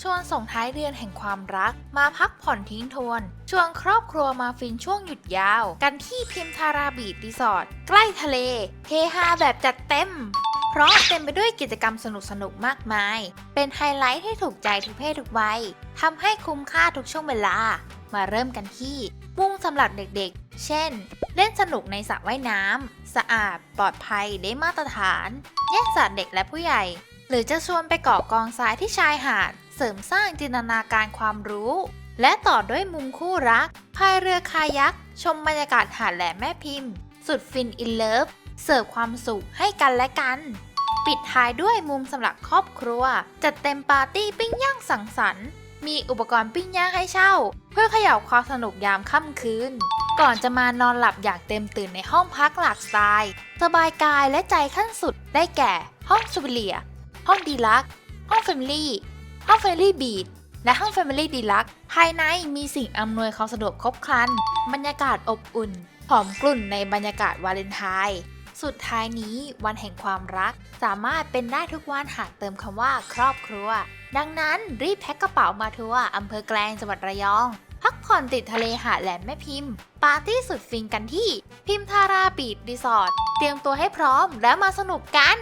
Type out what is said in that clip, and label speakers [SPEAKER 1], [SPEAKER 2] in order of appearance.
[SPEAKER 1] ชวนส่งท้ายเดือนแห่งความรัก มาพักผ่อนทิ้งทวน ชวนครอบครัวมาฟินช่วงหยุดยาว กันที่พิมทาราบีดรีสอร์ทใกล้ทะเลเฮฮาแบบจัดเต็ม เพราะเต็มไปด้วยกิจกรรมสนุกๆมากมาย เป็นไฮไลท์ที่ถูกใจทุกเพศทุกวัยทำให้คุ้มค่าทุกช่วงเวลา มาเริ่มกันที่ มุ่งสำหรับเด็กๆ เช่น เล่นสนุกในสระว่ายน้ำสะอาดปลอดภัยได้มาตรฐาน แยกสัตว์เด็กและผู้ใหญ่ หรือจะชวนไปเกาะกองทรายที่ชายหาด เสริมสร้างจินตนาการความรู้ และต่อด้วยมุมคู่รักพายเรือคายัก ชมบรรยากาศหาดแหลมแม่พิมพ์ สุดฟินอินเลิฟ เสิร์ฟความสุขให้กันและกัน ปิดท้ายด้วยมุมสำหรับครอบครัว จัดเต็มปาร์ตี้ปิ้งย่างสังสรรค์ มีอุปกรณ์ปิ้งย่างให้เช่า เพื่อเขย่าความสนุกยามค่ำคืนก่อนจะมานอนหลับอยางเต็มตื่นในห้องพักหลากสไตล์สบายกายและใจขั้นสุดได้แก่ ห้องซูเปเลีย ห้องดีลัก ห้องแฟมิลี่ ห้องแฟมิลี่บีดและห้องแฟมิลี่ดีลักภายในมีสิ่งอำนวยความสะดวกครบครัน บรรยากาศอบอุ่น หอมกลุ่นในบรรยากาศวาเลนไทน์ สุดท้ายนี้วันแห่งความรัก สามารถเป็นได้ทุกวันหากเติมคำว่าครอบครัว ดังนั้นรีบแพ็คกระเป๋ามาทัวร์อำเภอแกลงจังหวัดระยอง พักผ่อนติดทะเลหาดแหลมแม่พิมพ์ ปาร์ตี้สุดฟินกันที่ พิมทาราบีดรีสอร์ท เตรียมตัวให้พร้อมแล้วมาสนุกกัน